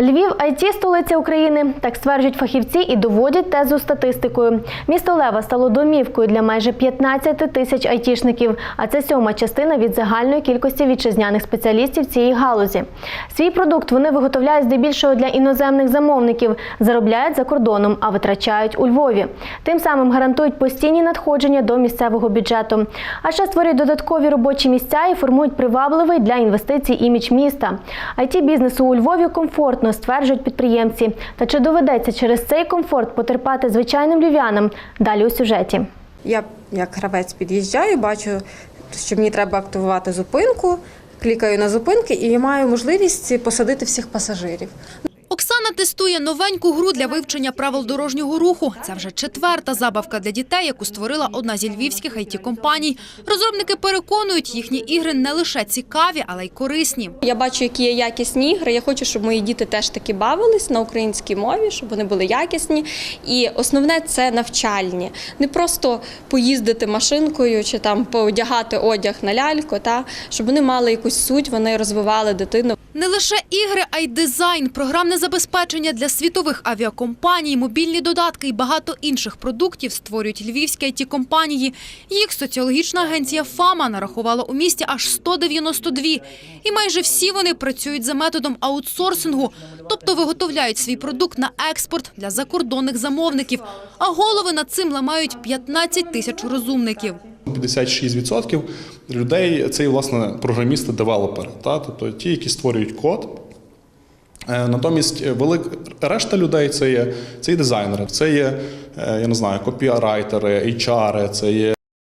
Львів it столиця України. Так стверджують фахівці і доводять тезу статистикою. Місто Лева стало домівкою для майже 15 тисяч айтішників, а це сьома частина від загальної кількості вітчизняних спеціалістів цієї галузі. Свій продукт вони виготовляють здебільшого для іноземних замовників, заробляють за кордоном, а витрачають у Львові. Тим самим гарантують постійні надходження до місцевого бюджету. А ще створюють додаткові робочі місця і формують привабливий для інвестицій імідж міста. it бізнесу у Львові комфортно, стверджують підприємці. Та чи доведеться через цей комфорт потерпати звичайним львів'янам? Далі у сюжеті. Я як гравець під'їжджаю, бачу, що мені треба активувати зупинку, клікаю на зупинки і маю можливість посадити всіх пасажирів. Оксана тестує новеньку гру для вивчення правил дорожнього руху. Це вже четверта забавка для дітей, яку створила одна зі львівських it компаній Розробники переконують, їхні ігри не лише цікаві, але й корисні. Я бачу, які є якісні ігри. Я хочу, щоб мої діти теж таки бавились на українській мові, щоб вони були якісні. І основне це навчальні. Не просто поїздити машинкою чи там поодягати одяг на ляльку, та щоб вони мали якусь суть, вони розвивали дитину. Не лише ігри, а й дизайн, програмне забезпечення для світових авіакомпаній, мобільні додатки і багато інших продуктів створюють львівські it компанії. Їх соціологічна агенція ФАМА нарахувала у місті аж 192. І майже всі вони працюють за методом аутсорсингу, тобто виготовляють свій продукт на експорт для закордонних замовників. А голови над цим ламають 15 тисяч розумників. 56% людей це власне програмісти-девелопери, та? тобто ті, які створюють код. Е, Натомість е, велик решта людей це є, це є дизайнери, це є, е, я не знаю, копірайтери, HR, це є